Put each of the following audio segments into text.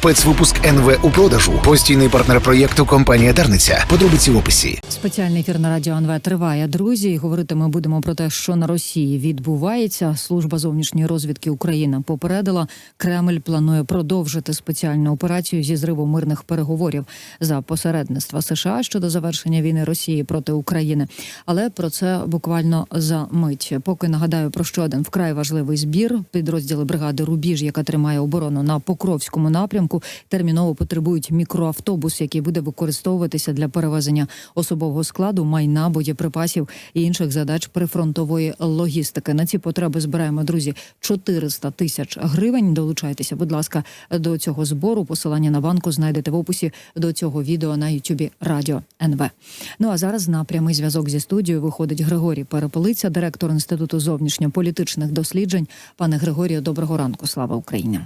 Спецвипуск НВ у продажу. Постійний партнер проєкту компанія Дарниця. Подробиці в описі. Спеціальний ефір на радіо НВ триває. Друзі, говорити ми будемо про те, що на Росії відбувається. Служба зовнішньої розвідки України попередила, Кремль планує продовжити спеціальну операцію зі зриву мирних переговорів за посередництва США щодо завершення війни Росії проти України. Але про це буквально за мить. Поки нагадаю про ще один вкрай важливий збір. Підрозділи бригади Рубіж, яка тримає оборону на Покровському напрямку, терміново потребують мікроавтобус, який буде використовуватися для перевезення особового складу, майна, боєприпасів і інших задач прифронтової логістики. На ці потреби збираємо друзі 400 тисяч гривень. Долучайтеся, будь ласка, до цього збору. Посилання на банку знайдете в описі до цього відео на Ютубі Радіо НВ. Ну а зараз на прямий зв'язок зі студією виходить Григорій Перепелиця, директор інституту зовнішньополітичних досліджень. Пане Григорію, доброго ранку. Слава Україні.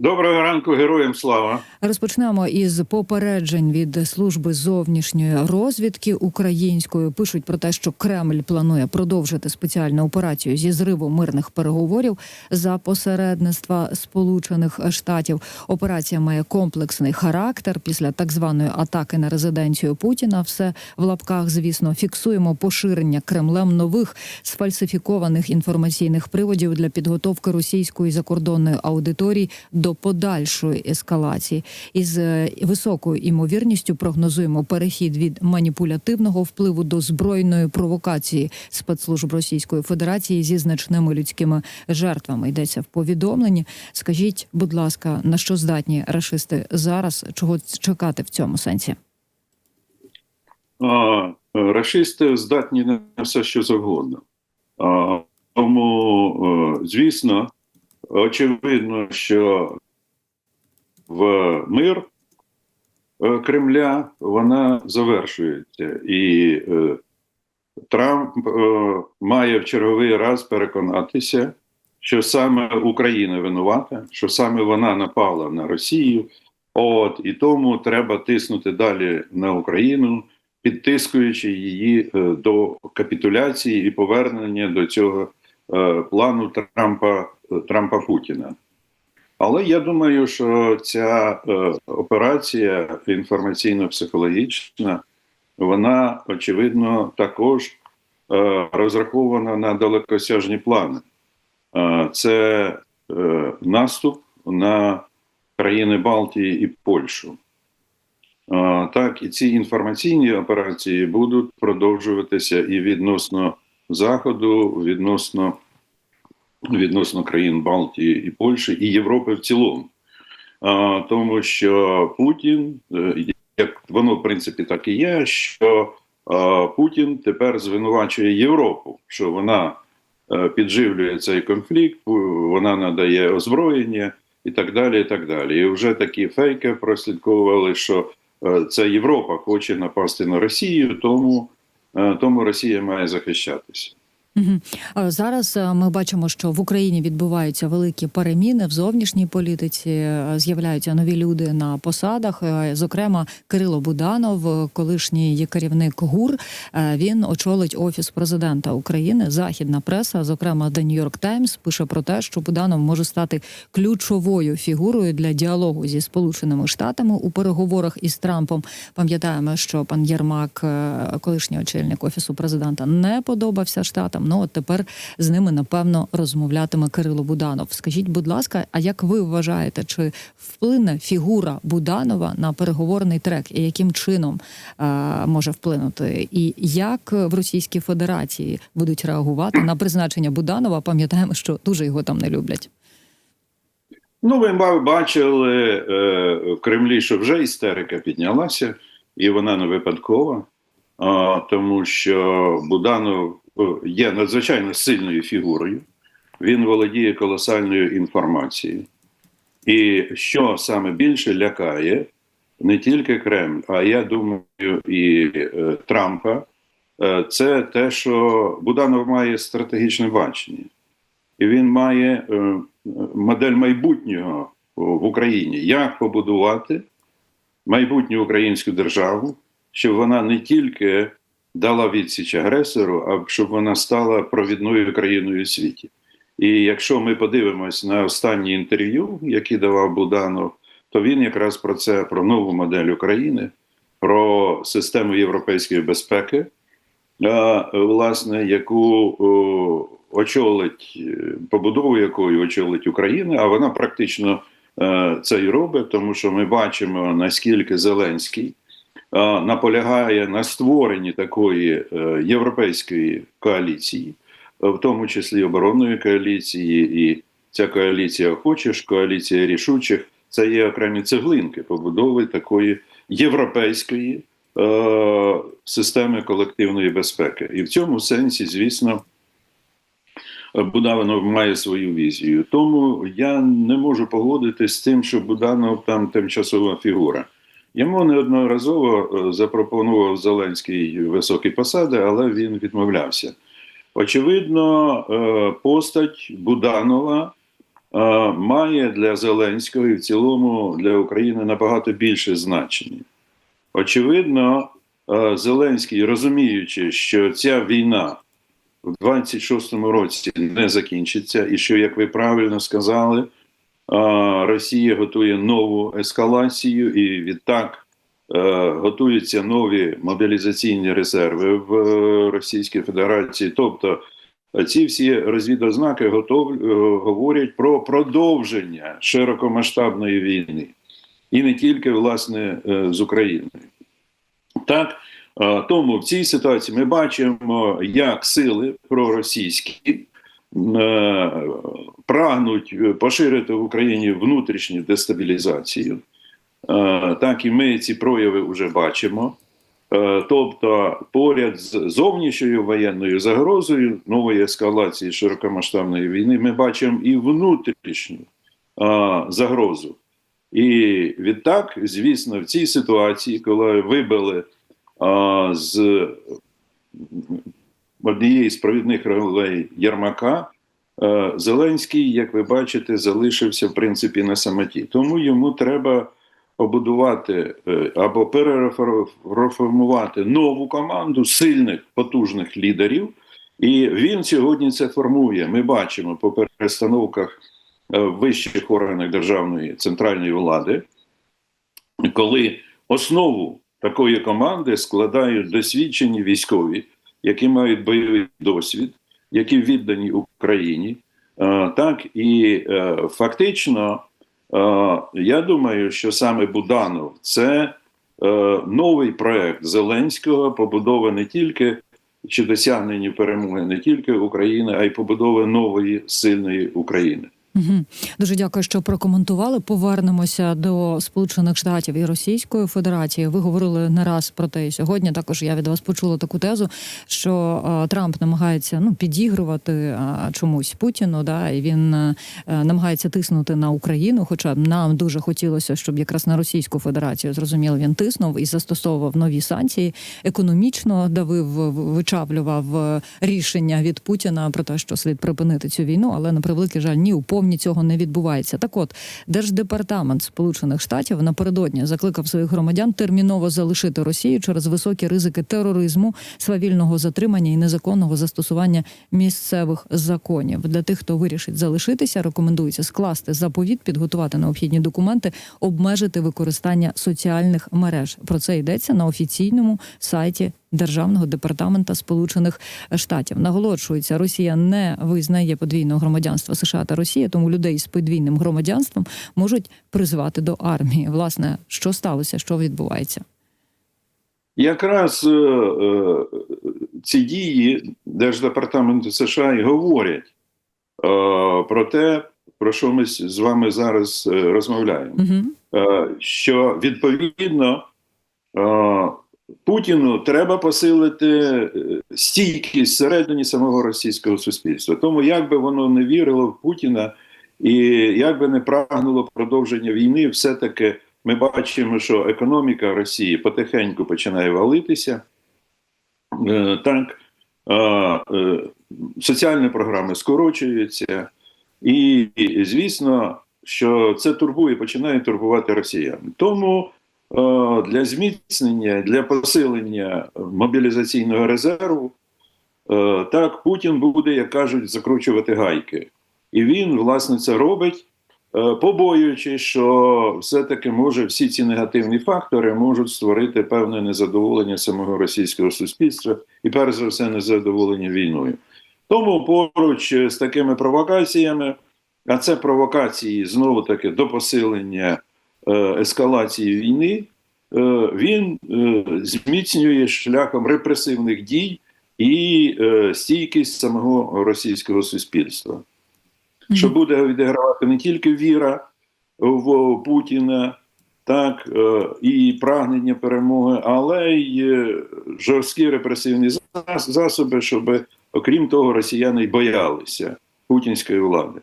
Доброго ранку, героям слава. Розпочнемо із попереджень від служби зовнішньої розвідки української. Пишуть про те, що Кремль планує продовжити спеціальну операцію зі зриву мирних переговорів за посередництва Сполучених Штатів. Операція має комплексний характер після так званої атаки на резиденцію Путіна. Все в лапках, звісно, фіксуємо поширення Кремлем нових сфальсифікованих інформаційних приводів для підготовки російської закордонної аудиторії до подальшої ескалації. Із е, високою імовірністю прогнозуємо перехід від маніпулятивного впливу до збройної провокації спецслужб Російської Федерації зі значними людськими жертвами. Йдеться в повідомленні. Скажіть, будь ласка, на що здатні рашисти зараз? Чого чекати в цьому сенсі? А, Рашисти здатні на все, що завгодно. А, Тому, е, звісно, очевидно, що в мир е, Кремля вона завершується, і е, Трамп е, має в черговий раз переконатися, що саме Україна винувата, що саме вона напала на Росію. От і тому треба тиснути далі на Україну, підтискуючи її до капітуляції і повернення до цього плану Трампа Трампа Путіна. Але я думаю, що ця е, операція інформаційно-психологічна, вона очевидно також е, розрахована на далекосяжні плани. Е, це наступ на країни Балтії і Польщу. Так, і ці інформаційні операції будуть продовжуватися і відносно Заходу, відносно відносно країн Балтії і Польщі і Європи в цілому. Тому що Путін, е, як воно в принципі так і є, що Путін тепер звинувачує Європу, що вона підживлює цей конфлікт, вона надає озброєння і так далі. І так далі. І вже такі фейки прослідковували, що це Європа хоче напасти на Росію, тому, тому Росія має захищатися. Угу. Зараз е, ми бачимо, що в Україні відбуваються великі переміни в зовнішній політиці. е, З'являються нові люди на посадах. Е, Зокрема, Кирило Буданов, колишній керівник ГУР. Він очолить офіс президента України. Західна преса, зокрема The New York Times, пише про те, що Буданов може стати ключовою фігурою для діалогу зі Сполученими Штатами у переговорах із Трампом. Пам'ятаємо, що пан Єрмак, колишній очільник офісу президента, не подобався штатам. Ну от тепер з ними напевно розмовлятиме Кирило Буданов. Скажіть, будь ласка, а як ви вважаєте, чи вплине фігура Буданова на переговорний трек, і яким чином е, може вплинути? І як в Російській Федерації будуть реагувати на призначення Буданова? Пам'ятаємо, що дуже його там не люблять. Ну, ви бачили е, в Кремлі, що вже істерика піднялася, і вона не випадкова, а, тому що Буданов е, є надзвичайно сильною фігурою, він володіє колосальною інформацією. І що саме більше лякає не тільки Кремль, а я думаю, і е, Трампа, е, це те, що Буданов має стратегічне бачення. І він має е, модель майбутнього в Україні, як побудувати майбутню українську державу, щоб вона не тільки дала відсіч агресору, а щоб вона стала провідною країною у світі. І якщо ми подивимось на останні інтерв'ю, які давав Буданов то він якраз про це, про нову модель України, про систему європейської безпеки, власне, яку очолить, побудову якої очолить Україна, а вона практично е, це і робить, тому що ми бачимо, наскільки Зеленський наполягає на створенні такої е, європейської коаліції, в тому числі оборонної коаліції, і ця коаліція охочих, коаліція рішучих. Це є окремі цеглинки побудови такої європейської е, системи колективної безпеки. І в цьому сенсі, звісно, Буданов має свою візію. Тому я не можу погодитись з тим, що Буданов там тимчасова фігура. Йому неодноразово е, запропонував Зеленський високі посади, але він відмовлявся. Очевидно, е, постать Буданова е, має для Зеленського і в цілому для України набагато більше значення. Очевидно, Зеленський, розуміючи, що ця війна в 26-му році не закінчиться, і що, як ви правильно сказали, Росія готує нову ескалацію, і відтак е, готуються нові мобілізаційні резерви в е, Російській Федерації. Тобто е, ці всі розвідознаки готов, говорять про продовження широкомасштабної війни, і не тільки власне з Україною. Так, тому в цій ситуації ми бачимо, як сили проросійські прагнуть е, поширити в Україні внутрішню дестабілізацію. Е, Так і ми ці прояви вже бачимо. Е, Тобто, поряд з зовнішньою воєнною загрозою нової ескалації широкомасштабної війни, ми бачимо і внутрішню е, загрозу. І відтак, звісно, в цій ситуації, коли вибили з однієї з провідних ролей Єрмака, е, Зеленський, як ви бачите, залишився в принципі на самоті. Тому йому треба побудувати е, або перереформувати нову команду сильних потужних лідерів. І він сьогодні це формує. Ми бачимо по перестановках е, в вищих органах державної центральної влади, коли основу такої команди складають досвідчені військові, які мають бойовий досвід, які віддані Україні. Е, Так і е, фактично, е, я думаю, що саме Буданов це новий проект Зеленського, побудова не тільки чи досягнення перемоги не тільки України, а й побудова нової сильної України. Угу. Дуже дякую, що прокоментували. Повернемося до Сполучених Штатів і Російської Федерації. Ви говорили не раз про те і сьогодні. Також я від вас почула таку тезу, що е, Трамп намагається ну підігрувати е, чомусь Путіну. Да, і він е, намагається тиснути на Україну. Хоча нам дуже хотілося, щоб якраз на Російську Федерацію зрозуміло він тиснув і застосовував нові санкції, економічно давив, вичавлював рішення від Путіна про те, що слід припинити цю війну, але на превеликий жаль, ні у повні цього не відбувається. Так, от держдепартамент Сполучених Штатів напередодні закликав своїх громадян терміново залишити Росію через високі ризики тероризму, свавільного затримання і незаконного застосування місцевих законів. Для тих, хто вирішить залишитися, рекомендується скласти заповіт, підготувати необхідні документи, обмежити використання соціальних мереж. Про це йдеться на офіційному сайті Державного департамента Сполучених Штатів наголошується, Росія не визнає подвійного громадянства США та Росії, тому людей з подвійним громадянством можуть призвати до армії. Власне, що сталося, що відбувається? Якраз е, е, ці дії Держдепартаменту США і говорять е, про те, про що ми з з вами зараз е, розмовляємо. Угу. Е, що відповідно е, Путіну треба посилити е, стійкість всередині самого російського суспільства. Тому як би воно не вірило в Путіна і як би не прагнуло продовження війни, все-таки ми бачимо, що економіка Росії потихеньку починає валитися. Е, Так, е, соціальні програми скорочуються, і, звісно, що це турбує, починає турбувати росіян. Тому для зміцнення, для посилення мобілізаційного резерву, е, так Путін буде, як кажуть, закручувати гайки. І він, власне, це робить. е, побоюючись, що все-таки може всі ці негативні фактори можуть створити певне незадоволення самого російського суспільства і перш за все незадоволення війною. Тому поруч з такими провокаціями, а це провокації знову таки до посилення е, ескалації війни, е, він е, зміцнює шляхом репресивних дій і е, стійкість самого російського суспільства. Що буде відігравати не тільки віра в Путіна, так е, і прагнення перемоги, але й е, жорсткі репресивні засоби, щоб, окрім того, росіяни боялися путінської влади.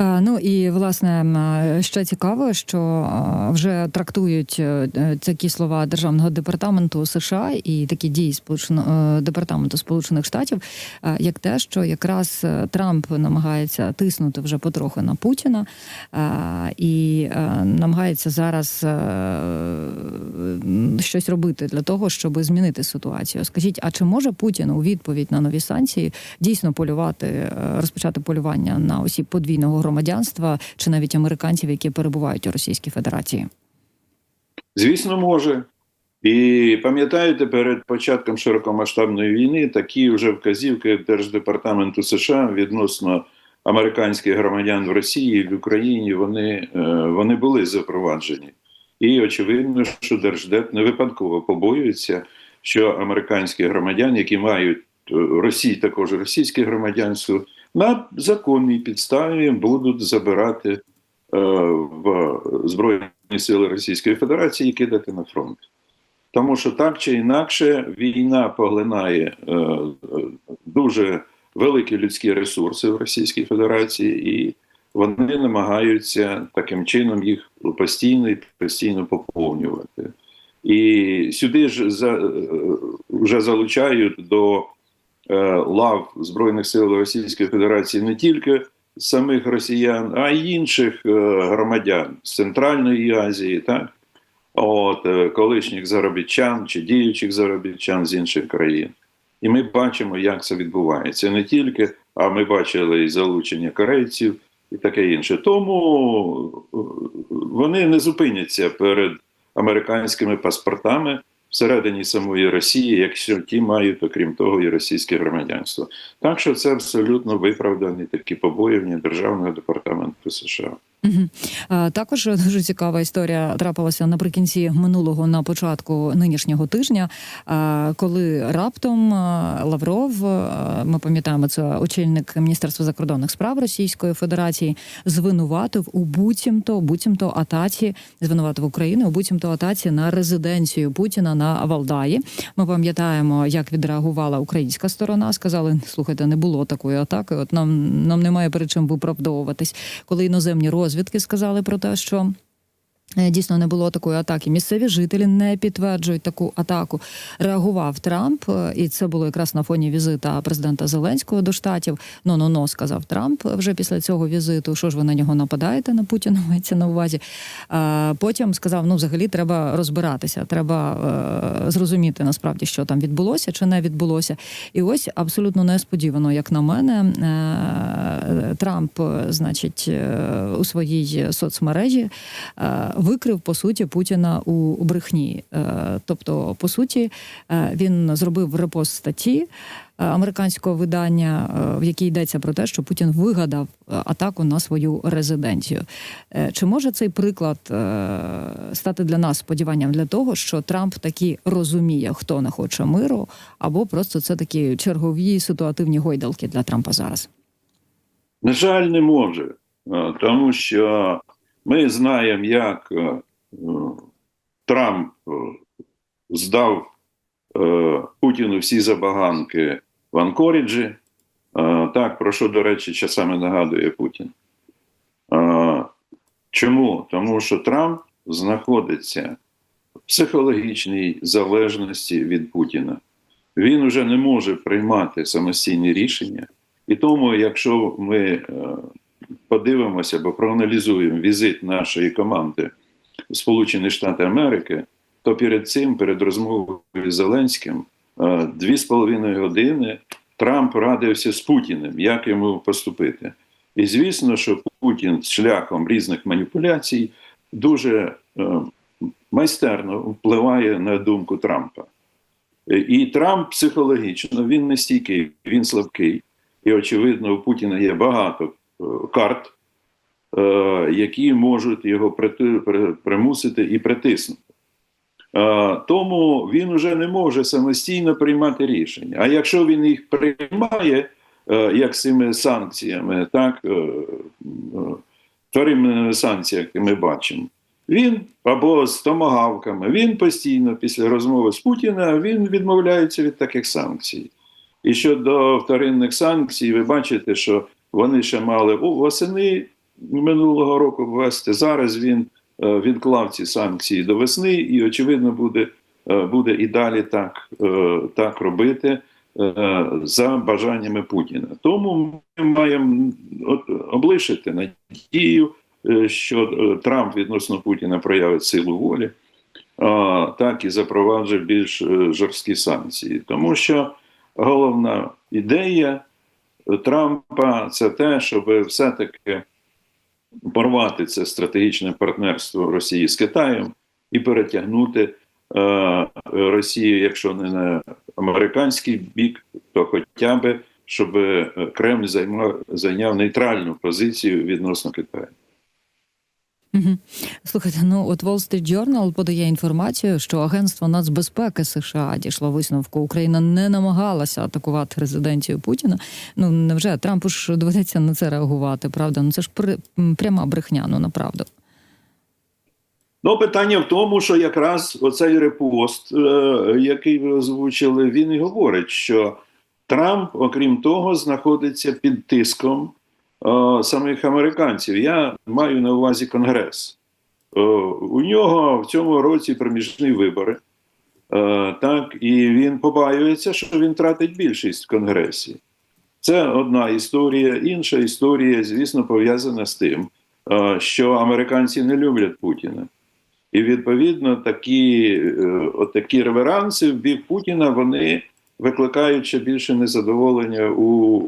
Е, Ну і власне ще цікаво, що е, вже трактують е, е, такі слова державного департаменту США і такі дії сполученого е, департаменту Сполучених Штатів, е, як те, що якраз е, Трамп намагається тиснути вже потрохи на Путіна е, і е, намагається зараз е, щось робити для того, щоб змінити ситуацію. Скажіть, а чи може Путін у відповідь на нові санкції дійсно полювати, е, розпочати полювання на осіб подвійного громадянства чи навіть американців, які перебувають у Російській Федерації? Звісно, може. І пам'ятаєте, перед початком широкомасштабної війни такі вже вказівки Держдепартаменту США відносно американських громадян в Росії і в Україні вони, е, вони були запроваджені. І очевидно, що Держдеп не випадково побоюється, що американські громадяни, які мають е, Росії також російське громадянство, на законній підставі будуть забирати е, в Збройні сили Російської Федерації і кидати на фронт. Тому що так чи інакше війна поглинає е, е, дуже великі людські ресурси в Російській Федерації, і вони намагаються таким чином їх постійно і постійно поповнювати. І сюди ж за, е, вже залучають до е, лав Збройних сил Російської Федерації не тільки самих росіян, а й інших е, громадян з Центральної Азії, так? От, е, колишніх заробітчан чи діючих заробітчан з інших країн. І ми бачимо, як це відбувається. Не тільки, а ми бачили і залучення корейців і таке інше. Тому е, вони не зупиняться перед американськими паспортами всередині самої Росії, якщо ті мають, окрім того, і російське громадянство. Так що це абсолютно виправдані такі побоювання Державного департаменту США. Угу. Також дуже цікава історія трапилася наприкінці минулого на початку нинішнього тижня, коли раптом Лавров, ми пам'ятаємо, це очільник Міністерства закордонних справ Російської Федерації, звинуватив у буцімто, буцімто атаці, звинуватив Україну у буцімто атаці на резиденцію Путіна на Валдаї. Ми пам'ятаємо, як відреагувала українська сторона. Сказали, слухайте, не було такої атаки. От нам нам немає перед чим виправдовуватись, коли іноземні розвідки сказали про те, що. Е, Дійсно не було такої атаки. Місцеві жителі не підтверджують таку атаку. Реагував Трамп, е, і це було якраз на фоні візита президента Зеленського до штатів. Ну ну ну сказав Трамп вже після цього візиту. Що ж ви на нього нападаєте на Путіна? Мається на увазі. А потім сказав: ну, взагалі, треба розбиратися, треба е, зрозуміти насправді, що там відбулося чи не відбулося. І ось абсолютно несподівано, як на мене, е, Трамп, е, значить, е, у своїй соцмережі е, викрив по суті Путіна у, брехні. Е, тобто, по суті, е, він зробив репост статті. е, Американського видання, в якій йдеться про те, що Путін вигадав атаку на свою резиденцію. Чи може цей приклад стати для нас сподіванням для того, що Трамп таки розуміє, хто не хоче миру, або просто це такі чергові ситуативні гойдалки для Трампа зараз? На жаль, не може, тому що ми знаємо, як е, е, Трамп е, здав Путіну всі забаганки в Анкоріджі. Так, про що, до речі, часами нагадує Путін. Чому? Тому що Трамп знаходиться в психологічній залежності від Путіна. Він вже не може приймати самостійні рішення. І тому, якщо ми подивимося або проаналізуємо візит нашої команди в Сполучені Штати Америки, то перед цим, перед розмовою з Зеленським, е, дві з половиною години Трамп радився з Путіним, як йому поступити. І звісно, що Путін шляхом різних маніпуляцій дуже е, майстерно впливає на думку Трампа. І Трамп психологічно він не стійкий, він слабкий. І, очевидно, у Путіна є багато карт, е, які можуть його примусити і притиснути. Е, Тому він вже не може самостійно приймати рішення. А якщо він їх приймає, е, як з цими санкціями, так, вторинними санкціями, які ми бачимо, він або з томагавками, він постійно після розмови з Путіна він відмовляється від таких санкцій. І щодо вторинних санкцій, ви бачите, що вони ще мали у восени минулого року ввести. Зараз він е, відклав ці санкції до весни, і очевидно буде, е, буде і далі так, е, так робити за бажаннями Путіна. Тому ми маємо облишити надію, що Трамп відносно Путіна проявить силу волі, так і запроваджує більш жорсткі санкції. Тому що головна ідея Трампа це те, щоб все-таки порвати це стратегічне партнерство Росії з Китаєм і перетягнути е, Росію, якщо не на американський бік, то хоча б щоб е, Кремль займав зайняв нейтральну позицію відносно Китаю. Слухайте, ну от Wall Street Journal подає інформацію, що Агентство нацбезпеки США дійшло висновку. Україна не намагалася атакувати резиденцію Путіна. Ну невже Трампу ж доведеться на це реагувати? Правда? Ну це ж пряма брехня. Ну направду. Ну, питання в тому, що якраз оцей репост, е, який ви озвучили, він і говорить, що Трамп, окрім того, знаходиться під тиском самих американців. Я маю на увазі Конгрес. Е, у нього в цьому році проміжні вибори. Е, так, і він побаюється, що він тратить більшість в Конгресі. Це одна історія. Інша історія, звісно, пов'язана з тим, е, що американці не люблять Путіна. І відповідно такі, от такі реверанси в бік Путіна вони викликають ще більше незадоволення у,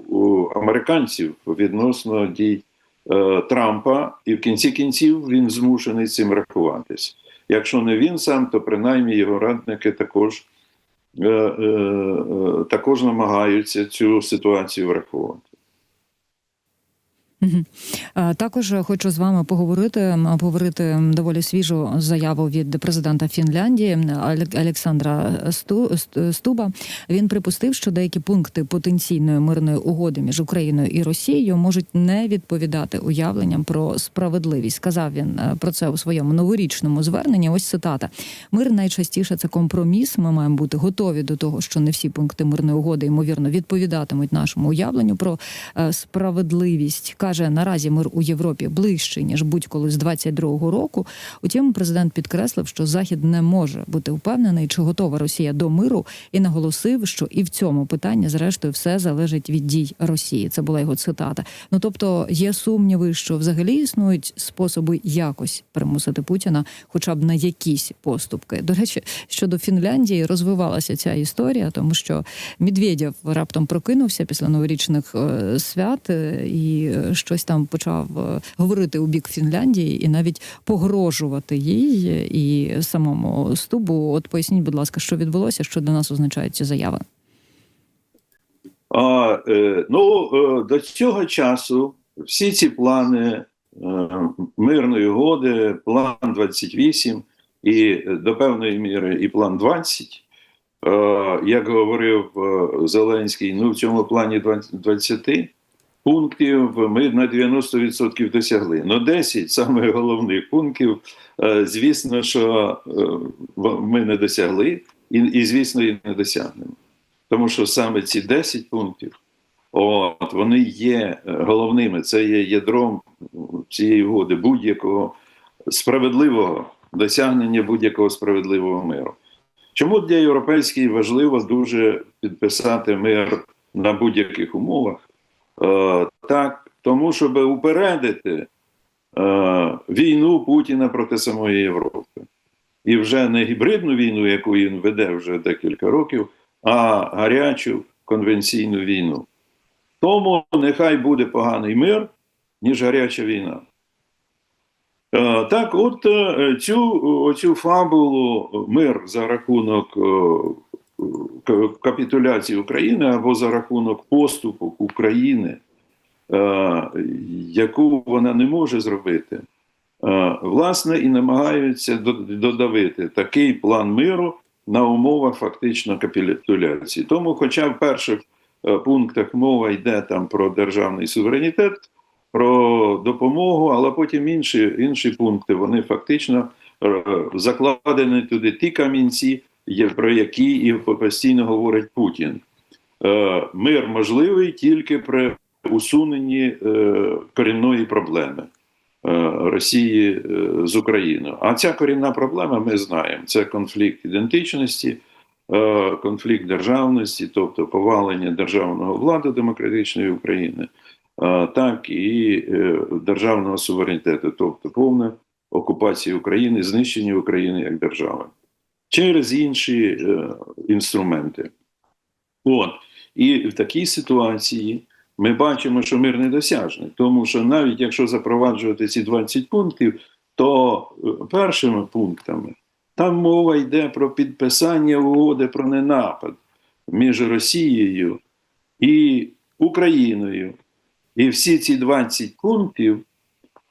у американців відносно дій е, Трампа, і в кінці кінців він змушений цим рахуватись. Якщо не він сам, то принаймні його радники також, е, е, е, також намагаються цю ситуацію врахувати. Е, Також хочу з вами поговорити м, обговорити доволі свіжу заяву від президента Фінляндії Олександра Стуба. Він припустив, що деякі пункти потенційної мирної угоди між Україною і Росією можуть не відповідати уявленням про справедливість. Сказав він е, про це у своєму новорічному зверненні. Ось цитата: мир найчастіше це компроміс. Ми маємо бути готові до того, що не всі пункти мирної угоди ймовірно відповідатимуть нашому уявленню про е, справедливість. Каже, наразі мир у Європі ближчий ніж будь-коли з 22-го року. Утім, президент підкреслив, що Захід не може бути впевнений, чи готова Росія до миру, і наголосив, що і в цьому питанні, зрештою, все залежить від дій Росії. Це була його цитата. Ну тобто є сумніви, що взагалі існують способи якось примусити Путіна, хоча б на якісь поступки. До речі, щодо Фінляндії розвивалася ця історія, тому що Медведєв раптом прокинувся після новорічних е, свят е, і щось там почав е, говорити у бік Фінляндії і навіть погрожувати їй і самому стубу. От поясніть, будь ласка, що відбулося, що для нас означають ці заяви. А, е, ну, е, до цього часу всі ці плани е, мирної угоди, план 28 і е, до певної міри і план 20, е, як говорив Зеленський, ну в цьому плані 20 20 пунктів ми на 90% досягли. Ну 10 самих головних пунктів, е, звісно, що е, ми не досягли, і, і звісно, і не досягнемо. Тому що саме ці 10 пунктів, от, вони є е, головними, це є ядром цієї угоди будь-якого справедливого досягнення будь-якого справедливого миру. Чому для європейських важливо дуже підписати мир на будь-яких умовах? Е, так, тому щоб упередити е, війну Путіна проти самої Європи. І вже не гібридну війну, яку він веде вже декілька років, а гарячу конвенційну війну. Тому нехай буде поганий мир, ніж гаряча війна. Е, Так, от цю, оцю фабулу мир за рахунок капітуляції України або за рахунок поступу України, е, яку вона не може зробити, е, власне, і намагаються до- додавити такий план миру на умовах фактично капітуляції. Тому, хоча в перших е, пунктах мова йде там про державний суверенітет, про допомогу, але потім інші, інші пункти вони фактично закладені туди ті камінці, про які і постійно говорить Путін. Е, Мир можливий тільки при усуненні е, корінної проблеми е, Росії з Україною. А ця корінна проблема, ми знаємо, це конфлікт ідентичності, конфлікт державності, тобто повалення державного влади демократичної України, так і державного суверенітету, тобто повна окупація України, знищення України як держави через інші е, інструменти. От. І в такій ситуації ми бачимо, що мир недосяжний, тому що навіть якщо запроваджувати ці 20 пунктів, то е, першими пунктами там мова йде про підписання угоди про ненапад між Росією і Україною. І всі ці 20 пунктів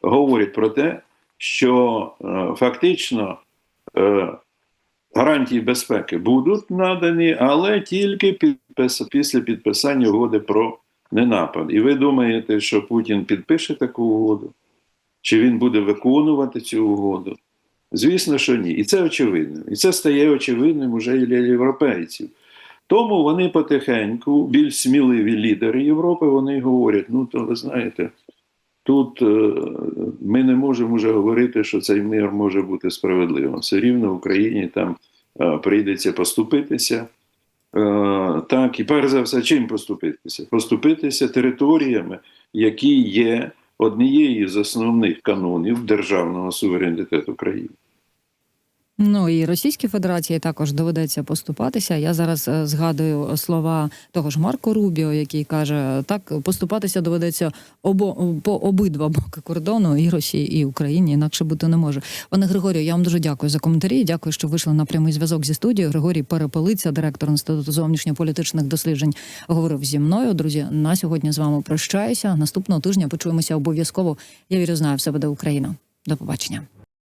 говорять про те, що е, фактично е, гарантії безпеки будуть надані, але тільки підпис, після підписання угоди про ненапад. І ви думаєте, що Путін підпише таку угоду? Чи він буде виконувати цю угоду? Звісно, що ні. І це очевидно. І це стає очевидним уже і для європейців. Тому вони потихеньку, більш сміливі лідери Європи, вони говорять: ну, то ви знаєте, тут е, ми не можемо вже говорити, що цей мир може бути справедливим. Все рівно в Україні там е, прийдеться поступитися. Е, так, і перш за все, чим поступитися? Поступитися територіями, які є однією з основних канонів державного суверенітету країни. Ну і Російській Федерації також доведеться поступатися. Я зараз е, згадую слова того ж Марко Рубіо, який каже: так поступатися доведеться обо по обидва боки кордону і Росії, і Україні. Інакше бути не може. Пане Григорію, я вам дуже дякую за коментарі. Дякую, що вийшли на прямий зв'язок зі студією. Григорій Перепелиця, директор інституту зовнішньополітичних досліджень, говорив зі мною. Друзі, на сьогодні з вами прощаюся. Наступного тижня почуємося обов'язково. Я вірю, знаю, все буде Україна. До побачення.